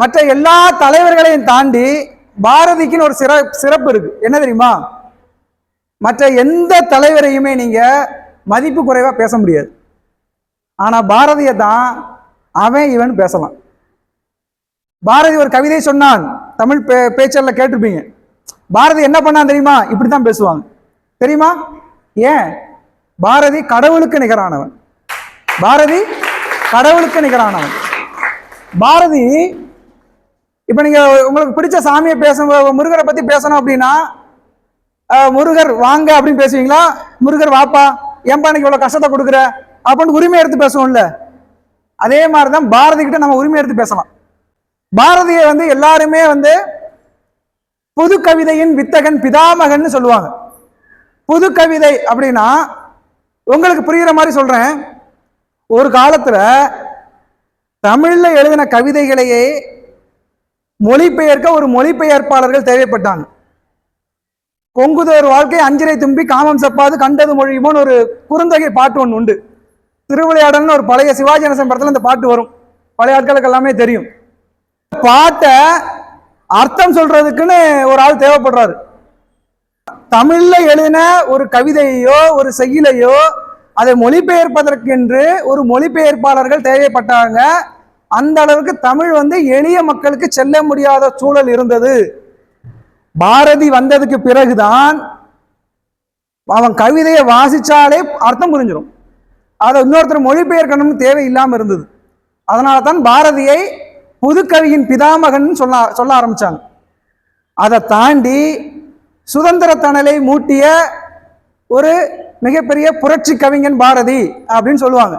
மற்ற எல்லா தலைவர்களையும் தாண்டி பாரதிக்குன்னு ஒரு சிற சிறப்பு இருக்கு. என்ன தெரியுமா? மற்ற எந்த தலைவரையுமே நீங்க மதிப்பு குறைவா பேச முடியாது. ஆனா பாரதியை தான் அவன் இவன் பேசலாம். பாரதி ஒரு கவிதை சொன்னான். தமிழ் பே பேச்சல்ல கேட்டிருப்பீங்க. பாரதி என்ன பண்ணான் தெரியுமா? இப்படி தான் பேசுவாங்க. தெரியுமா? ஏன்? பாரதி கடவுளுக்கு நிகரானவன். பாரதி கடவுளுக்கு நிகரானவன். பாரதி இப்போ நீங்கள் உங்களுக்கு பிடிச்ச சாமியை பேசும் முருகரை பற்றி பேசணும் அப்படின்னா முருகர் வாங்க அப்படின்னு பேசுவீங்களா? முருகர் வாப்பா ஏன்பா எனக்கு இவ்வளோ கஷ்டத்தை கொடுக்குற? அப்படின்னு உரிமை எடுத்து பேசுவோம்ல. அதே மாதிரி தான் பாரதி கிட்ட நம்ம உரிமை எடுத்து பேசலாம். பாரதியை வந்து எல்லாருமே வந்து புது கவிதையின் வித்தகன் பிதாமகன் சொல்லுவாங்க. புது கவிதை அப்படின்னா உங்களுக்கு புரிகிற மாதிரி சொல்கிறேன் ஒரு காலத்தில் தமிழில் எழுதின கவிதைகளையே மொழிபெயர்க்க ஒரு மொழிபெயர்ப்பாளர்கள் தேவைப்பட்டாங்க. கொங்குதோர் வாழ்க்கை அஞ்சிரை தும்பி காமம் செப்பாது கண்டது மொழியுமோன்னு ஒரு குறுந்தொகை பாட்டு ஒன்று உண்டு. திருவிளையாடல்னு ஒரு பழைய சிவாஜி கணேசன் அந்த பாட்டு வரும். பழைய ஆட்களுக்கு எல்லாமே தெரியும். பாட்டை அர்த்தம் சொல்றதுக்குன்னு ஒரு ஆள் தேவைப்படுறாரு. தமிழ்ல எழுதின ஒரு கவிதையோ ஒரு செய்யுளையோ அதை மொழிபெயர்ப்பதற்கென்று ஒரு மொழிபெயர்ப்பாளர்கள் தேவைப்பட்டாங்க. அந்த அளவுக்கு தமிழ் வந்து எளிய மக்களுக்கு செல்ல முடியாத சூழல் இருந்தது. பாரதி வந்ததுக்கு பிறகுதான் அவன் கவிதையை வாசிச்சாலே அர்த்தம் புரிஞ்சிடும் அதை இன்னொருத்தர் மொழிபெயர்க்கணும்னு தேவையில்லாமல் இருந்தது. அதனால தான் பாரதியை புதுக்கவியின் பிதாமகன் சொல்ல சொல்ல ஆரம்பித்தாங்க அதை தாண்டி சுதந்திர தணலை மூட்டிய ஒரு மிகப்பெரிய புரட்சி கவிஞன் பாரதி அப்படின்னு சொல்லுவாங்க.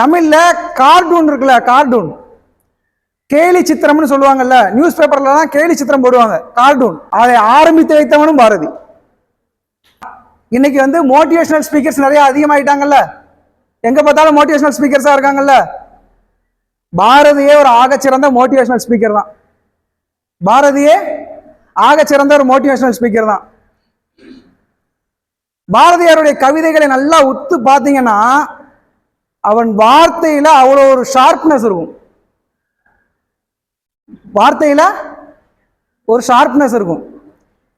தமிழ்ல கார்ட்டூன் இருக்குல்ல கார்ட்டூன் கேலி சித்திரம்னு சொல்லுவாங்கல்ல நியூஸ் பேப்பர்லலாம் கேலி சித்திரம் போடுவாங்க கார்ட்டூன் அதை ஆரம்பித்து வைத்தவனும் பாரதி. இன்னைக்கு வந்து மோட்டிவேஷனல் ஸ்பீக்கர்ஸ் நிறைய அதிகமாயிட்டாங்கல்ல. எங்க பார்த்தாலும் மோட்டிவேஷனல் ஸ்பீக்கர்ஸாக இருக்காங்கல்ல. பாரதியே ஒரு ஆகச்சிறந்த மோட்டிவேஷனல் ஸ்பீக்கர் தான். பாரதியே ஆகச்சிறந்த ஒரு மோட்டிவேஷனல் ஸ்பீக்கர் தான். பாரதியாருடைய கவிதைகளை நல்லா உத்து பார்த்தீங்கன்னா அவன் வார்த்தையில அவ்வளோ ஒரு ஷார்ப்னஸ் இருக்கும். வார்த்தையில ஒரு ஷார்ப்னஸ் இருக்கும்.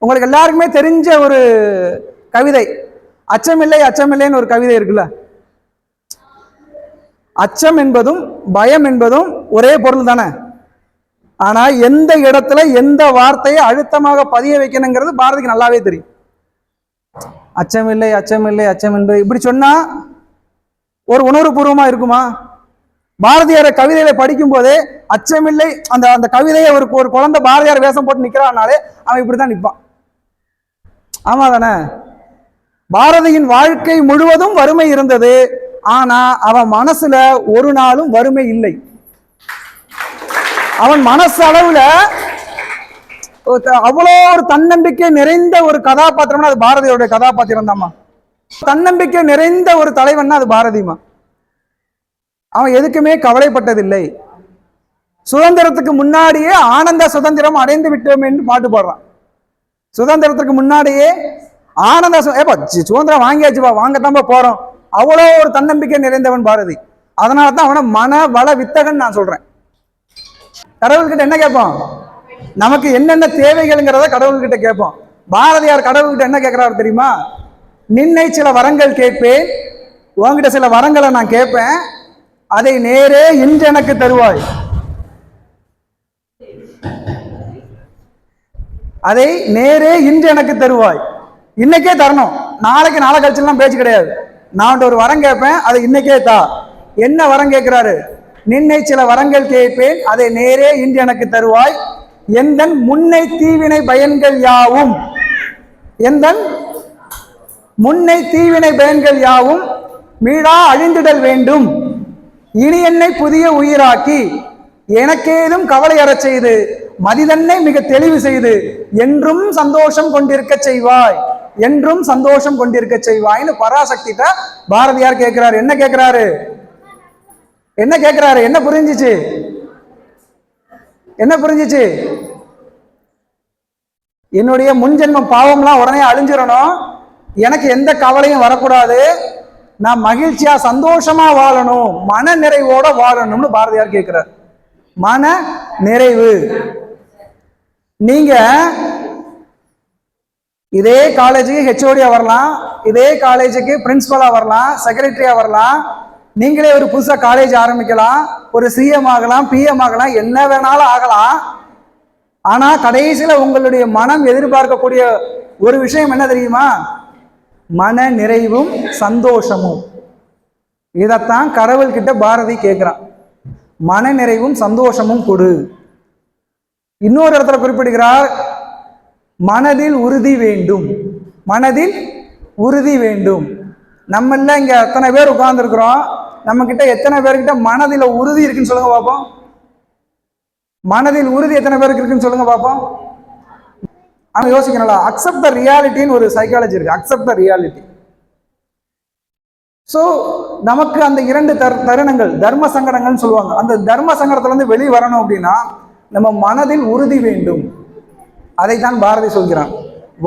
உங்களுக்கு எல்லாருக்குமே தெரிஞ்ச ஒரு கவிதை. அச்சமில்லை அச்சமில்லைன்னு ஒரு கவிதை இருக்குல்ல? அச்சம் என்பதும் பயம் என்பதும் ஒரே பொருள் தானே? ஆனால் எந்த இடத்துல எந்த வார்த்தையை அழுத்தமாக பதிய வைக்கணுங்கிறது பாரதிக்கு நல்லாவே தெரியும். அச்சமில்லை அச்சமில்லை அச்சம் என்பது இப்படி சொன்னால் ஒரு உணர்வுபூர்வமாக இருக்குமா? பாரதியார கவிதையில படிக்கும் போதே அச்சமில்லை அந்த அந்த கவிதையை ஒரு ஒரு குழந்தை பாரதியார் வேஷம் போட்டு நிற்கிறான்னாலே அவன் இப்படித்தான் நிற்பான் ஆமா தானே? பாரதியின் வாழ்க்கை முழுவதும் வறுமை இருந்தது ஆனா அவன் மனசுல ஒரு நாளும் வறுமை இல்லை. அவன் மனசு அளவுல அவ்வளோ ஒரு தன்னம்பிக்கை நிறைந்த ஒரு கதாபாத்திரம்னா அது பாரதியோட கதாபாத்திரம் தான்மா தன்னம்பிக்கை நிறைந்த ஒரு தலைவன்னா அது பாரதிமா அவன் எதுக்குமே கவலைப்பட்டதில்லை. சுதந்திரத்துக்கு முன்னாடியே ஆனந்த சுதந்திரம் அடைந்து விட்டோம் என்று பாட்டு பாடுறான். சுதந்திரத்துக்கு முன்னாடியே ஆனந்த ஏப்பா சுதந்திரம் வாங்கியாச்சுப்பா வாங்கத்தாம்பா போறோம். அவ்வளோ ஒரு தன்னம்பிக்கை நிறைந்தவன் பாரதி. அதனால தான் அவனை மன வள வித்தகன் நான் சொல்றேன். கடவுள்கிட்ட என்ன கேட்போம்? நமக்கு என்னென்ன தேவைகள்ங்கிறத கடவுள்கிட்ட கேட்போம். பாரதியார் கடவுள்கிட்ட என்ன கேட்கிறாரு தெரியுமா? நின்னை சில வரங்கள் கேட்பேன் உங்ககிட்ட சில வரங்களை நான் கேட்பேன் அதை நேரே இன்று எனக்கு தருவாய். அதை நேரே இன்று எனக்கு தருவாய். இன்னைக்கே தரணும். நாளைக்கு நாளை கழிச்செல்லாம் பேச்சு கிடையாது. நான் ஒரு வரம் கேட்பேன் அதை இன்னைக்கே தா. என்ன வரம் கேட்கிறாரு? நின்னை சில வரங்கள் கேட்பேன் அதை நேரே இன்று எனக்கு தருவாய். எந்தன் முன்னை தீவினை பயன்கள் யாவும்? எந்தன் முன்னை தீவினை பயன்கள் யாவும் மீளா அழிந்திடல் வேண்டும். இனி என்னை புதிய உயிராக்கி எனக்கேதும் கவலை அறச் செய்து மதிதன்னை மிக தெளிவு செய்து என்றும் சந்தோஷம் கொண்டிருக்க செய்வாய் என்றும் சந்தோஷம் கொண்டிருக்க செய்வாய்னு பராசக்திட்ட பாரதியார் கேட்கிறாரு. என்ன கேட்கிறாரு? என்ன கேட்கிறாரு? என்ன புரிஞ்சிச்சு? என்ன புரிஞ்சிச்சு? என்னுடைய முன்ஜென்ம பாவம்லாம் உடனே அழிஞ்சிடணும். எனக்கு எந்த கவலையும் வரக்கூடாது. நான் மகிழ்ச்சியா சந்தோஷமா வாழணும். மன நிறைவோட வாழணும்னு பாரதியார் கேட்கிறார். மன நிறைவு. நீங்க இதே காலேஜுக்கு ஹெச்ஓடியா வரலாம். இதே காலேஜுக்கு பிரின்சிபலா வரலாம். செக்ரட்டரியா வரலாம். நீங்களே ஒரு புதுசா காலேஜ் ஆரம்பிக்கலாம். ஒரு சிஎம் ஆகலாம் பிஎம் ஆகலாம். என்ன வேணாலும் ஆகலாம். ஆனா கடைசியில உங்களுடைய மனம் எதிர்பார்க்கக்கூடிய ஒரு விஷயம் என்ன தெரியுமா? மன நிறைவும் சந்தோஷமும். இதைத்தான் கடவுள்கிட்ட பாரதி கேட்குறான். மன நிறைவும் சந்தோஷமும் கொடு. இன்னொரு இடத்துல குறிப்பிடுகிறார் மனதில் உறுதி வேண்டும். மனதில் உறுதி வேண்டும். நம்மள இங்கே எத்தனை பேர் உட்கார்ந்துருக்குறோம்? நம்ம கிட்ட எத்தனை பேர்கிட்ட மனதில் உறுதி இருக்குன்னு சொல்லுங்க பார்ப்போம் மனதில் உறுதி எத்தனை பேருக்கு இருக்குன்னு சொல்லுங்க பார்ப்போம் ஆனால் யோசிக்கணும்ல அக்செப்ட் த ரியாலிட்டின்னு ஒரு சைக்காலஜி இருக்கு. அக்செப்ட் த ரியாலிட்டி ஸோ நமக்கு அந்த இரண்டு தரு தருணங்கள் தர்ம சங்கடங்கள்னு சொல்லுவாங்க. அந்த தர்ம சங்கடத்துலேருந்து வெளியே வரணும் அப்படின்னா நம்ம மனதில் உறுதி வேண்டும். அதைத்தான் பாரதி சொல்கிறான்.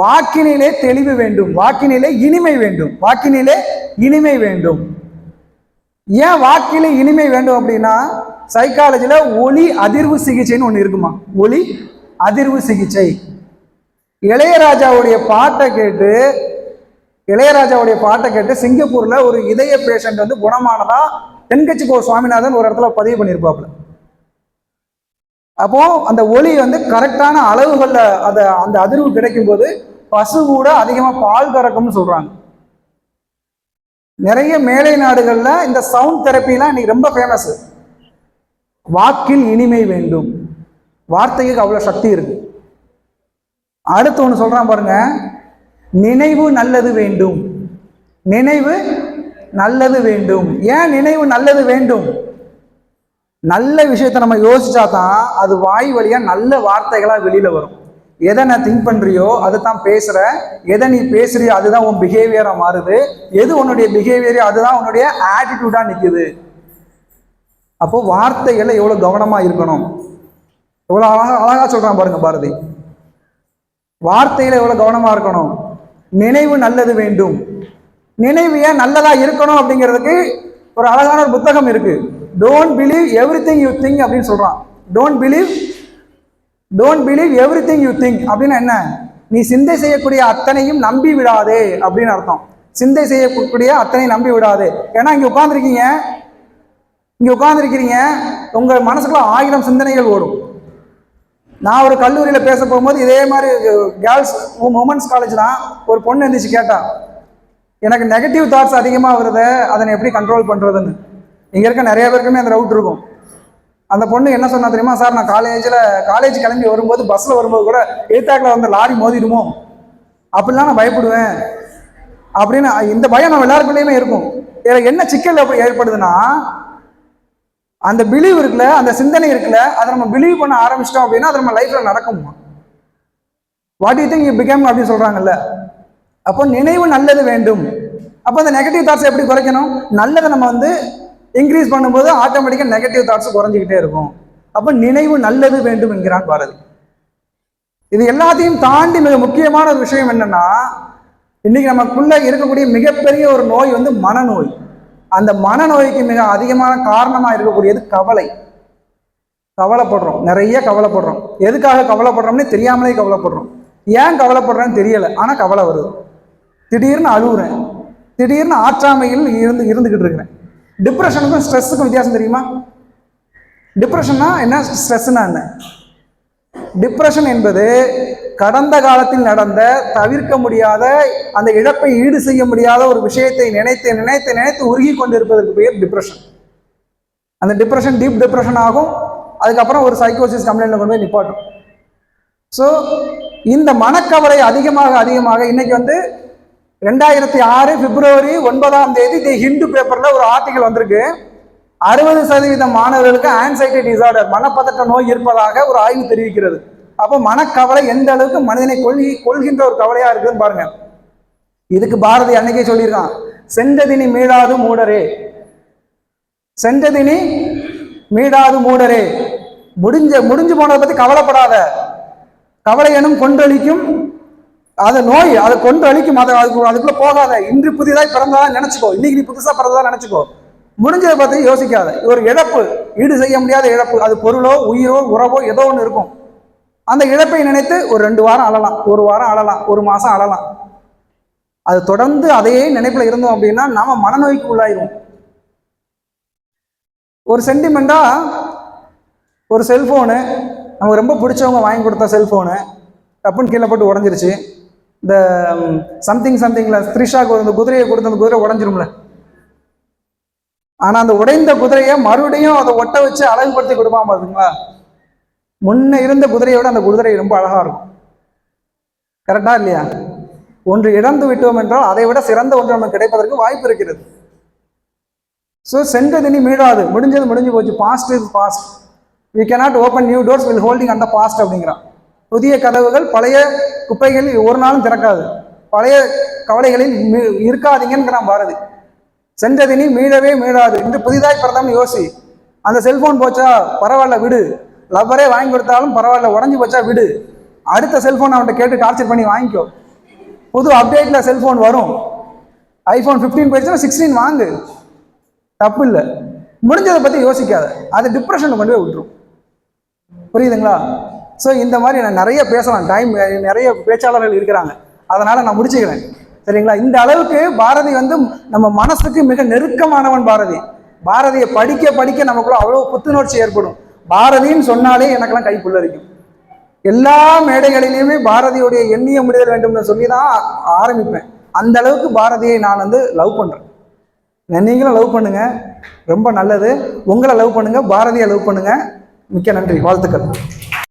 வாக்கினிலே தெளிவு வேண்டும். வாக்கினிலே இனிமை வேண்டும். வாக்கினிலே இனிமை வேண்டும். ஏன் வாக்கிலே இனிமை வேண்டும் அப்படின்னா சைக்காலஜியில் ஒளி அதிர்வு சிகிச்சைன்னு ஒன்று இருக்குமா? ஒளி அதிர்வு சிகிச்சை. இளையராஜாவுடைய பாட்டை கேட்டு இளையராஜாவுடைய பாட்டை கேட்டு சிங்கப்பூரில் ஒரு இதய பேஷண்ட் வந்து குணமானதா தென்கட்சி கோ சுவாமிநாதன் ஒரு இடத்துல பதிவு பண்ணியிருப்பாப்புல அப்போ அந்த ஒளி வந்து கரெக்டான அளவுகளில் அதை அந்த அதிர்வு கிடைக்கும் போது பசு கூட அதிகமாக பால் கறக்கும்னு சொல்கிறாங்க நிறைய மேலை நாடுகளில் இந்த சவுண்ட் தெரப்பிலாம் இன்னைக்கு ரொம்ப ஃபேமஸ் வாக்கில் இனிமை வேண்டும். வார்த்தைக்கு அவ்வளோ சக்தி இருக்குது அடுத்து ஒன்று சொல்கிறான் பாருங்க. நினைவு நல்லது வேண்டும். நினைவு நல்லது வேண்டும். ஏன் நினைவு நல்லது வேண்டும்? நல்ல விஷயத்தை நம்ம யோசிச்சா தான் அது வாய் வழியாக நல்ல வார்த்தைகளாக வெளியில் வரும். எதை நான் திங்க் பண்ணுறியோ அதை தான் பேசுகிற எதை நீ பேசுறியோ அதுதான் உன் பிஹேவியராக மாறுது. எது உன்னுடைய பிஹேவியரோ அதுதான் உன்னுடைய ஆட்டிடியூடாக நிற்குது அப்போ வார்த்தைகளை எவ்வளோ கவனமாக இருக்கணும்? எவ்வளோ அழகா அழகாக சொல்கிறான் பாருங்க பாரதி. வார்த்தையில எவ்வளவு கவனமா இருக்கணும்? நினைவு நல்லது வேண்டும். நினைவு ஏன் நல்லதா இருக்கணும் அப்படிங்கிறதுக்கு ஒரு அழகான ஒரு புத்தகம் இருக்கு. Don't believe everything you think அப்படின்னு சொல்றான். Don't believe don't believe everything you think அப்படின்னு என்ன? நீ சிந்தை செய்யக்கூடிய அத்தனையும் நம்பி விடாதே அப்படின்னு அர்த்தம். சிந்தை செய்யக்கூடிய அத்தனையும் நம்பி விடாதே. ஏன்னா இங்க உட்கார்ந்துருக்கீங்க. இங்க உட்கார்ந்துருக்கிறீங்க. உங்க மனசுக்குள்ள ஆயிரம் சிந்தனைகள் ஓடும். நான் ஒரு கல்லூரியில் பேச போகும்போது இதே மாதிரி கேர்ள்ஸ் உமன்ஸ் காலேஜ் தான் ஒரு பொண்ணு இருந்துச்சு கேட்டான் எனக்கு நெகட்டிவ் தாட்ஸ் அதிகமாக வருது அதனை எப்படி கண்ட்ரோல் பண்ணுறதுன்னு இங்கே இருக்க நிறைய பேருக்குமே அந்த ரவுட் இருக்கும். அந்த பொண்ணு என்ன சொன்னா தெரியுமா சார் நான் காலேஜில் காலேஜ் கிளம்பி வரும்போது பஸ்ஸில் வரும்போது கூட எய்த்தாக்கில் வந்து லாரி மோதிடுமோ? அப்படிலாம் நான் பயப்படுவேன். அப்படின்னு இந்த பயம் நம்ம எல்லாருக்குள்ளேயுமே இருக்கும். இதில் என்ன சிக்கல் அப்படி ஏற்படுதுன்னா அந்த பிலீவ் இருக்குல்ல அந்த சிந்தனை இருக்குல்ல அதை நம்ம பிலீவ் பண்ண ஆரம்பிச்சிட்டோம் அப்படின்னா அது நம்ம லைஃப்ல நடக்குமா? What you think you become அப்படின்னு சொல்றாங்கல்ல. அப்போ நினைவு நல்லது வேண்டும். அப்போ அந்த நெகட்டிவ் தாட்ஸ் எப்படி குறைக்கணும்? நல்லதை நம்ம வந்து இன்க்ரீஸ் பண்ணும்போது ஆட்டோமேட்டிக்காக நெகட்டிவ் தாட்ஸ் குறைஞ்சிக்கிட்டே இருக்கும். அப்போ நினைவு நல்லது வேண்டும் என்கிறான் பாரதி. இது எல்லாத்தையும் தாண்டி மிக முக்கியமான ஒரு விஷயம் என்னன்னா இன்னைக்கு நமக்குள்ள இருக்கக்கூடிய மிகப்பெரிய ஒரு நோய் வந்து மனநோய். அந்த மனநோய்க்கு மிக அதிகமான காரணமாக இருக்கக்கூடியது கவலை. கவலைப்படுறோம். நிறைய கவலைப்படுறோம். எதுக்காக கவலைப்படுறோம்னு தெரியாமலே கவலைப்படுறோம். ஏன் கவலைப்படுறேன்னு தெரியலை. ஆனால் கவலை வருது. திடீர்னு அழுகுறேன் திடீர்னு ஆற்றாமையில் இருந்து இருந்துக்கிட்டு இருக்கிறேன். டிப்ரெஷனுக்கும் ஸ்ட்ரெஸ்ஸுக்கும் வித்தியாசம் தெரியுமா? டிப்ரெஷன்னா என்ன? ஸ்ட்ரெஸ்ஸுன்னா என்ன? டிப்ரெஷன் என்பது கடந்த காலத்தில் நடந்த தவிர்க்க முடியாத அந்த இழப்பை ஈடு செய்ய முடியாத ஒரு விஷயத்தை நினைத்து நினைத்து நினைத்து உருகி கொண்டிருப்பதற்கு பெயர் டிப்ரெஷன். அந்த டிப்ரெஷன் டீப் டிப்ரெஷன் ஆகும். அதுக்கப்புறம் ஒரு சைக்கோசிஸ் கம்ப்ளைண்ட்ல கொண்டு போய் நிப்பாட்டும். ஸோ இந்த மனக்கவலை அதிகமாக அதிகமாக இன்னைக்கு வந்து ரெண்டாயிரத்தி ஆறு பிப்ரவரி ஒன்பதாம் தேதி தி ஹிந்து பேப்பரில் ஒரு ஆர்டிகல் வந்திருக்கு. அறுபது சதவீத மாணவர்களுக்கு ஆன்சைட்டி டிசார்டர் மனப்பதட்ட நோய் இருப்பதாக ஒரு ஆய்வு தெரிவிக்கிறது. அப்போ மனக்கவலை எந்த அளவுக்கு மனிதனை கொள்கி கொள்கின்ற ஒரு கவலையா இருக்குன்னு பாருங்க. இதுக்கு பாரதி அன்னைக்கே சொல்லியிருக்கான். சென்றதினி மீளாது மூடரே. சென்றதினி மீளாது மூடரே. முடிஞ்ச முடிஞ்சு போனதை பத்தி கவலைப்படாத. கவலை எனும் கொன்றளிக்கும் அது நோய் அதை கொன்று அழிக்கும் அதை அதுக்குள்ள போகாத. இன்று புதிதாக பிறந்ததா நினைச்சுக்கோ. இன்னைக்கு நீ புதுசா பிறந்ததா நினைச்சுக்கோ. முடிஞ்சதை பார்த்து யோசிக்காத. ஒரு இழப்பு ஈடு செய்ய முடியாத இழப்பு அது பொருளோ உயிரோ உறவோ ஏதோ ஒன்று இருக்கும். அந்த இழப்பை நினைத்து ஒரு ரெண்டு வாரம் அழலாம் ஒரு வாரம் அழலாம் ஒரு மாதம் அழலாம். அது தொடர்ந்து அதையே நினைப்பில் இருந்தோம் அப்படின்னா நாம் மனநோய்க்கு உள்ளாயிரும் ஒரு சென்டிமெண்ட்டாக ஒரு செல்ஃபோனு நமக்கு ரொம்ப பிடிச்சவங்க வாங்கி கொடுத்த செல்ஃபோனு டப்புன்னு கீழே போட்டு உடஞ்சிருச்சு. இந்த சம்திங் சம்திங்கில் த்ரிஷாக்கு ஒரு குதிரையை கொடுத்த அந்த குதிரை உடஞ்சிரும்ல. ஆனா அந்த உடைந்த குதிரையை மறுபடியும் அதை ஒட்ட வச்சு அழகுபடுத்தி கொடுப்பான் பாத்தீங்களா? முன்ன இருந்த குதிரையை விட அந்த குதிரை ரொம்ப அழகா இருக்கும். கரெக்டா இல்லையா? ஒன்று இழந்து விட்டோம் என்றால் அதை விட சிறந்த ஒன்று நமக்கு கிடைப்பதற்கு வாய்ப்பு இருக்கிறது. ஸோ சென்றது இனி மீளாது. முடிஞ்சது முடிஞ்சு போச்சு. Past is past we cannot open new doors will holding அந்த பாஸ்ட் அப்படிங்கிறான். புதிய கதவுகள் பழைய குப்பைகளில் ஒரு நாளும் திறக்காது. பழைய கவலைகளில் மீ- பாரதி. சென்றது நீ மீளவே மீளாது இன்று புதிதாய் பிறந்தவன் யோசி. அந்த செல்போன் போச்சா? பரவாயில்ல விடு. லவ்வரே வாங்கி கொடுத்தாலும் பரவாயில்ல உடஞ்சி போச்சா விடு. அடுத்த செல்போன் அவன்கிட்ட கேட்டு டார்ச்சர் பண்ணி வாங்கிக்கோ. புது அப்டேட்டில் செல்போன் வரும். ஐஃபோன் ஃபிஃப்டீன் போயிடுச்சுன்னா சிக்ஸ்டீன் வாங்கு. தப்பு இல்லை முடிஞ்சதை பற்றி யோசிக்காத. அது டிப்ரெஷனை கொண்டு போய் விட்டுரும். புரியுதுங்களா? ஸோ இந்த மாதிரி நான் நிறைய பேசலாம். டைம் நிறைய பேச்சாளர்கள் இருக்கிறாங்க. அதனால் நான் முடிச்சுக்கிறேன். சரிங்களா? இந்த அளவுக்கு பாரதி வந்து நம்ம மனசுக்கு மிக நெருக்கமானவன் பாரதி. பாரதியை படிக்க படிக்க நமக்குள்ள அவ்வளோ புத்துணர்ச்சி ஏற்படும். பாரதின்னு சொன்னாலே எனக்கெல்லாம் கை புல்லரிக்கும். எல்லா மேடைகளிலையுமே பாரதியுடைய எண்ணிய முடிதல் வேண்டும்னு சொல்லி தான் ஆரம்பிப்பேன். அந்த அளவுக்கு பாரதியை நான் வந்து லவ் பண்ணுறேன் நீங்களும் லவ் பண்ணுங்க. ரொம்ப நல்லது. உங்களை லவ் பண்ணுங்க. பாரதியை லவ் பண்ணுங்க. மிக்க நன்றி. வாழ்த்துக்கள்.